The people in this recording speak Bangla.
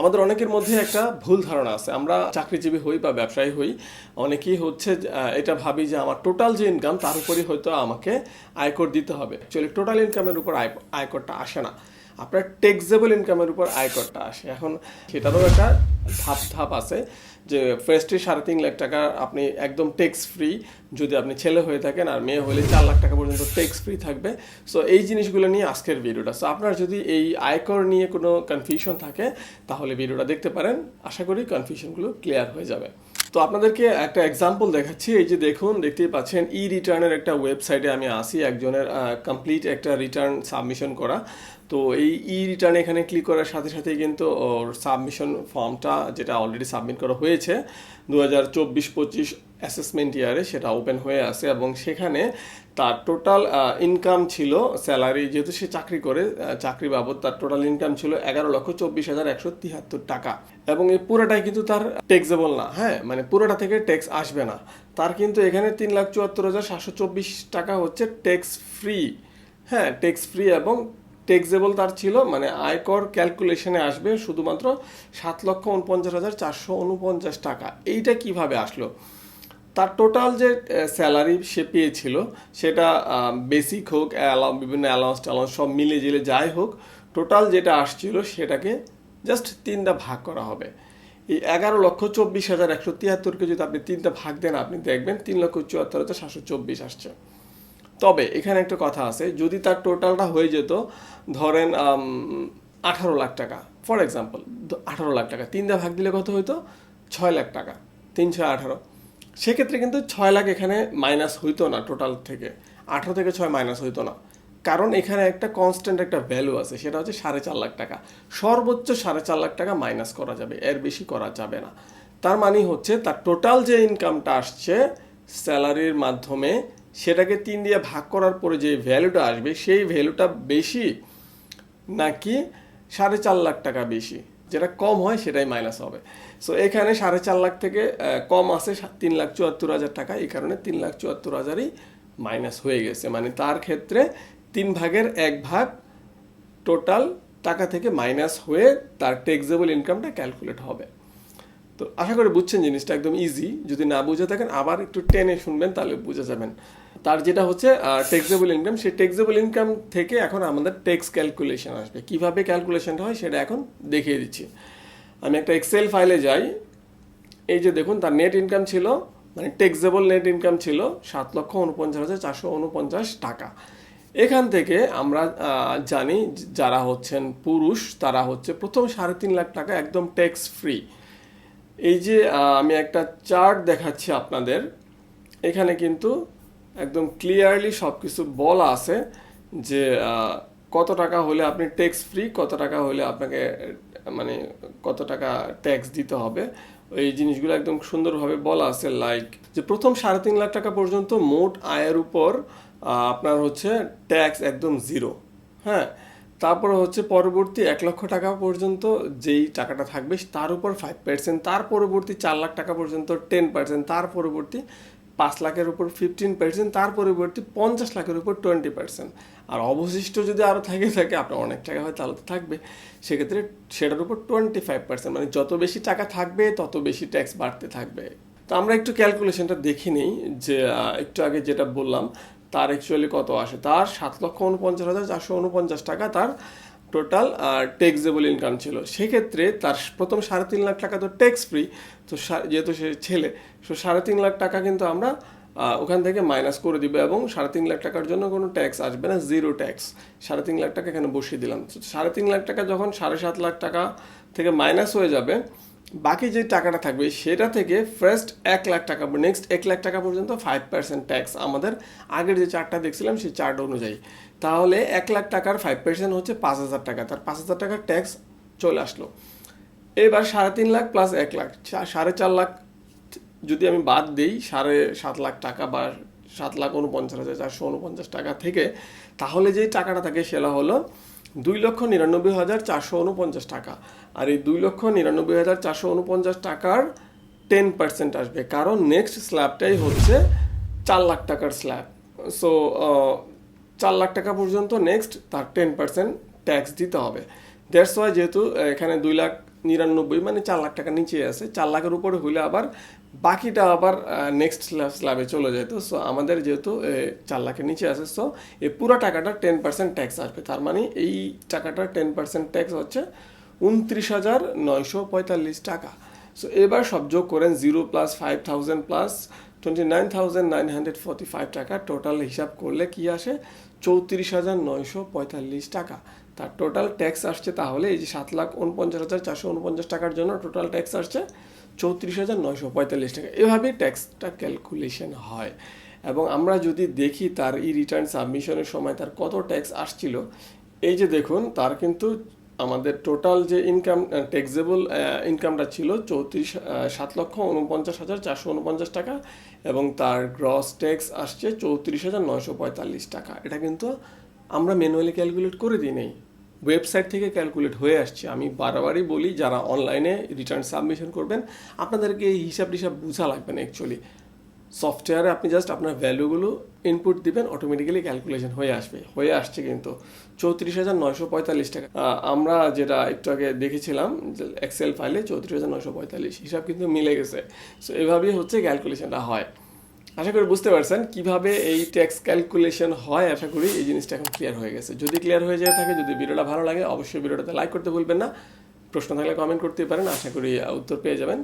আমাদের অনেকের মধ্যে একটা ভুল ধারণা আছে। আমরা চাকরিজীবী হই বা ব্যবসায়ী হই। অনেকেই হচ্ছে এটা ভাবি যে আমার টোটাল যে ইনকাম তার উপরই হয়তো আমাকে আয়কর দিতে হবে। অ্যাকচুয়ালি টোটাল ইনকামের উপর আয়, আয়করটা আসে না। আপনার টেক্সেবল ইনকামের উপর আয়করটা আসে। এখন সেটারও একটা ধাপ ধাপ আছে যে ফার্স্টে সাড়ে তিন লাখ টাকা আপনি একদম ট্যাক্স ফ্রি যদি আপনি ছেলে হয়ে থাকেন আর মেয়ে হলে চার লাখ টাকা পর্যন্ত ট্যাক্স ফ্রি থাকবে। সো এই জিনিসগুলো নিয়ে আজকের ভিডিওটা। সো আপনার যদি এই আয়কর নিয়ে কোনো কনফিউশন থাকে, তাহলে ভিডিওটা দেখতে পারেন। আশা করি কনফিউশনগুলো ক্লিয়ার হয়ে যাবে। তো আপনাদেরকে একটা এক্সাম্পল দেখাচ্ছি। এই যে দেখুন, দেখতেই পাচ্ছেন ই রিটার্নের একটা ওয়েবসাইটে আমি আসি, একজনের কমপ্লিট একটা রিটার্ন সাবমিশন করা। তো এই ই রিটার্ন এখানে ক্লিক করার সাথে সাথেই কিন্তু সাবমিশন ফর্মটা যেটা অলরেডি সাবমিট করা হয়েছে দু হাজার চব্বিশ পঁচিশ অ্যাসেসমেন্ট ইয়ারে সেটা ওপেন হয়ে আছে এবং সেখানে তার টোটাল ইনকাম ছিল স্যালারি যেহেতু সে চাকরি করে চাকরি বাবদ তার টোটাল ইনকাম ছিল এগারো লক্ষ চব্বিশ হাজার একশো তিয়াত্তর টাকা। এবং এই পুরোটাই কিন্তু তার ট্যাক্সেবল না হ্যাঁ? মানে পুরোটা থেকে ট্যাক্স আসবে না। তার কিন্তু এখানে তিন লাখ চুয়াত্তর হাজার সাতশো চব্বিশ টাকা হচ্ছে ট্যাক্স ফ্রি হ্যাঁ? ট্যাক্স ফ্রি এবং ট্যাক্সেবল তার ছিল মানে আয়কর ক্যালকুলেশনে আসবে শুধুমাত্র সাত লক্ষ উনপঞ্চাশ হাজার চারশো উনপঞ্চাশ টাকা। এইটা কীভাবে আসলো? তার টোটাল যে স্যালারি সে পেয়েছিল, সেটা বেসিক হোক বিভিন্ন অ্যালাউন্স ট্যালাউন্স সব মিলে জিলে যাই হোক টোটাল যেটা আসছিল সেটাকে জাস্ট তিনটা ভাগ করা হবে। এই এগারো লক্ষ চব্বিশ হাজার একশো তিয়াত্তরকে যদি আপনি তিনটা ভাগ দেন, আপনি দেখবেন তিন লক্ষ চুয়াত্তর হাজার সাতশো চব্বিশ আসছে। তবে এখানে একটা কথা আছে, যদি তার টোটালটা হয়ে যেত, ধরেন আঠারো লাখ টাকা ফর এক্সাম্পল আঠারো লাখ টাকা, তিনটা ভাগ দিলে কত হইতো? ছয় লাখ টাকা তিন ছয় আঠারো। সেক্ষেত্রে কিন্তু ছয় লাখ এখানে মাইনাস হইতো না টোটাল থেকে। আঠারো থেকে ছয় মাইনাস হইতো না। কারণ এখানে একটা কনস্ট্যান্ট একটা ভ্যালু আছে, সেটা হচ্ছে সাড়ে চার লাখ টাকা। সর্বোচ্চ সাড়ে চার লাখ টাকা মাইনাস করা যাবে, এর বেশি করা যাবে না। তার মানে হচ্ছে তার টোটাল যে ইনকামটা আসছে স্যালারির মাধ্যমে, সেটাকে তিন দিয়ে ভাগ করার পরে যে ভ্যালুটা আসবে, সেই ভ্যালুটা বেশি নাকি সাড়ে চার লাখ টাকা বেশি? যেটা কম হয় সেটাই মাইনাস হবে। সো এখানে সাড়ে চার লাখ থেকে কম আছে তিন লাখ চুয়াত্তর হাজার টাকা। এই কারণে তিন লাখ চুয়াত্তর হাজারই মাইনাস হয়ে গেছে। মানে তার ক্ষেত্রে তিন ভাগের এক ভাগ টোটাল টাকা থেকে মাইনাস হয়ে তার ট্যাক্সেবল ইনকামটা ক্যালকুলেট হবে। তো, আশা করি বুঝছেন জিনিসটা, একদম ইজি যদি না বুঝে থাকেন, আবার একটু টেনে শুনবেন, তাহলে বুঝে যাবেন। তার যেটা হচ্ছে ট্যাক্সেবল ইনকাম সেই ট্যাক্সেবল ইনকাম থেকে এখন আমাদের ট্যাক্স ক্যালকুলেশন আসবে। কীভাবে ক্যালকুলেশনটা হয় সেটা এখন দেখিয়ে দিচ্ছি। আমি একটা এক্সেল ফাইলে যাই, এই যে দেখুন, তার নেট ইনকাম ছিল মানে ট্যাক্সেবল নেট ইনকাম ছিল সাত লক্ষ উনপঞ্চাশ হাজার চারশো উনপঞ্চাশ টাকা। এখান থেকে আমরা জানি যারা হচ্ছেন পুরুষ, তারা হচ্ছে প্রথম সাড়ে তিন লাখ টাকা একদম ট্যাক্স ফ্রি এই যে আমি একটা চার্ট দেখাচ্ছি আপনাদের। এখানে কিন্তু একদম ক্লিয়ারলি সব কিছু বলা আছে যে কত টাকা হলে আপনি ট্যাক্স ফ্রি কত টাকা হলে আপনাকে মানে কত টাকা ট্যাক্স দিতে হবে। এই জিনিসগুলো একদম সুন্দরভাবে বলা আছে লাইক যে প্রথম সাড়ে তিন লাখ টাকা পর্যন্ত মোট আয়ের উপর আপনার হচ্ছে ট্যাক্স একদম জিরো হ্যাঁ? তারপরে হচ্ছে পরবর্তী এক লক্ষ টাকা পর্যন্ত যেই টাকাটা থাকবে, তার উপর ফাইভ পার্সেন্ট তার পরবর্তী চার লাখ টাকা পর্যন্ত টেন পার্সেন্ট তার পরবর্তী পাঁচ লাখের উপর ফিফটিন পার্সেন্ট তার পরবর্তী পঞ্চাশ লাখের উপর টোয়েন্টি পার্সেন্ট আর অবশিষ্ট যদি আরও থাকে থাকে, আপনার অনেক টাকা হয়, তাহলে তো থাকবে। সেক্ষেত্রে সেটার উপর টোয়েন্টি ফাইভ পার্সেন্ট মানে যত বেশি টাকা থাকবে, তত বেশি ট্যাক্স বাড়তে থাকবে। তো আমরা একটু ক্যালকুলেশনটা দেখে নিই, যে একটু আগে যেটা বললাম, তার অ্যাকচুয়ালি কত আসে? তার সাত লক্ষ উনপঞ্চাশ হাজার চারশো উনপঞ্চাশ টাকা তার টোটাল ট্যাক্সেবল ইনকাম ছিল। সেক্ষেত্রে তার প্রথম সাড়ে তিন লাখ টাকা তো ট্যাক্স ফ্রি তো যেহেতু সে ছেলে সো সাড়ে তিন লাখ টাকা কিন্তু আমরা ওখান থেকে মাইনাস করে দিব এবং সাড়ে তিন লাখ টাকার জন্য কোনো ট্যাক্স আসবে না জিরো ট্যাক্স সাড়ে তিন লাখ টাকা এখানে বসিয়ে দিলাম। সাড়ে তিন লাখ টাকা যখন সাড়ে সাত লাখ টাকা থেকে মাইনাস হয়ে যাবে বাকি যে টাকাটা থাকবে, সেটা থেকে ফার্স্ট এক লাখ টাকা নেক্সট এক লাখ টাকা পর্যন্ত ফাইভ পার্সেন্ট ট্যাক্স আমাদের আগের যে চার্টটা দেখছিলাম, সেই চার্ট অনুযায়ী। তাহলে এক লাখ টাকার ফাইভ পার্সেন্ট হচ্ছে পাঁচ হাজার টাকা, তার পাঁচ হাজার টাকার ট্যাক্স চলে আসলো। এবার সাড়ে তিন লাখ প্লাস এক লাখ সাড়ে চার লাখ যদি আমি বাদ দিই, সাড়ে সাত লাখ টাকা বা সাত লাখ উনপঞ্চাশ হাজার চারশো উনপঞ্চাশ টাকা থেকে, তাহলে যেই টাকাটা থাকে, সেটা হলো দুই লক্ষ নিরানব্বই হাজার চারশো উনপঞ্চাশ টাকা। আর এই দুই লক্ষ নিরানব্বই হাজার চারশো উনপঞ্চাশ টাকার টেন পার্সেন্ট আসবে। কারণ নেক্সট স্ল্যাবটাই হচ্ছে চার লাখ টাকার স্ল্যাব সো চার লাখ টাকা পর্যন্ত নেক্সট তার টেন পার্সেন্ট ট্যাক্স দিতে হবে। ওয়াই যেহেতু এখানে দুই লাখ নিরানব্বই মানে চার লাখ টাকা নিচে আছে। চার লাখের উপরে হইলে আবার বাকিটা আবার নেক্সট স্ল্যাবে চলে যেত সো আমাদের যেহেতু চার লাখের নিচে আছে সো এই পুরো টাকাটা টেন পার্সেন্ট ট্যাক্স আসবে। তার মানে এই টাকাটা টেন পার্সেন্ট ট্যাক্স হচ্ছে উনত্রিশ হাজার নয়শো পঁয়তাল্লিশ টাকা। সো এবার সব যোগ করেন zero plus five thousand plus twenty nine thousand nine hundred forty five টাকা। টোটাল হিসাব করলে কি আসে? চৌত্রিশ হাজার নয়শো পঁয়তাল্লিশ টাকা। তার টোটাল ট্যাক্স আসছে তাহলে এই যে সাত লাখ উনপঞ্চাশ হাজার চারশো উনপঞ্চাশ টাকার জন্য টোটাল ট্যাক্স আসছে চৌত্রিশ হাজার নয়শো পঁয়তাল্লিশ টাকা। এভাবেই ট্যাক্সটা ক্যালকুলেশন হয়। এবং আমরা যদি দেখি তার ই রিটার্ন সাবমিশনের সময় তার কত ট্যাক্স আসছিল, এই যে দেখুন তার কিন্তু আমাদের টোটাল যে ইনকাম ট্যাক্সেবল ইনকামটা ছিল চৌত্রিশ সাত লক্ষ উনপঞ্চাশ হাজার চারশো উনপঞ্চাশ টাকা এবং তার গ্রস ট্যাক্স আসছে চৌত্রিশ হাজার নয়শো পঁয়তাল্লিশ টাকা। এটা কিন্তু আমরা ম্যানুয়ালি ক্যালকুলেট করে দিই নেই। ওয়েবসাইট থেকে ক্যালকুলেট হয়ে আসছে। আমি বারবারই বলি যারা অনলাইনে রিটার্ন সাবমিশন করবেন আপনাদেরকে এই হিসাব টিসাব বোঝা লাগবে না অ্যাকচুয়ালি সফটওয়্যারে আপনি জাস্ট আপনার ভ্যালুগুলো ইনপুট দিবেন অটোমেটিক্যালি ক্যালকুলেশন হয়ে আসবে। হয়ে আসছে কিন্তু। চৌত্রিশ হাজার নয়শো পঁয়তাল্লিশ টাকা। আমরা যেটা একটু আগে দেখেছিলাম এক্সেল ফাইলে চৌত্রিশ হাজার নয়শো পঁয়তাল্লিশ। হিসাব কিন্তু মিলে গেছে। সো এভাবেই হচ্ছে ক্যালকুলেশনটা হয়। আশা করি বুঝতে পারছেন কীভাবে এই ট্যাক্স ক্যালকুলেশন হয়, আশা করি এই জিনিসটা এখন ক্লিয়ার হয়ে গেছে। যদি ক্লিয়ার হয়ে যায় থাকে, যদি ভিডিওটা ভালো লাগে, অবশ্যই ভিডিওটাতে লাইক করতে ভুলবেন না। প্রশ্ন থাকলে কমেন্ট করতে পারেন, আশা করি উত্তর পেয়ে যাবেন।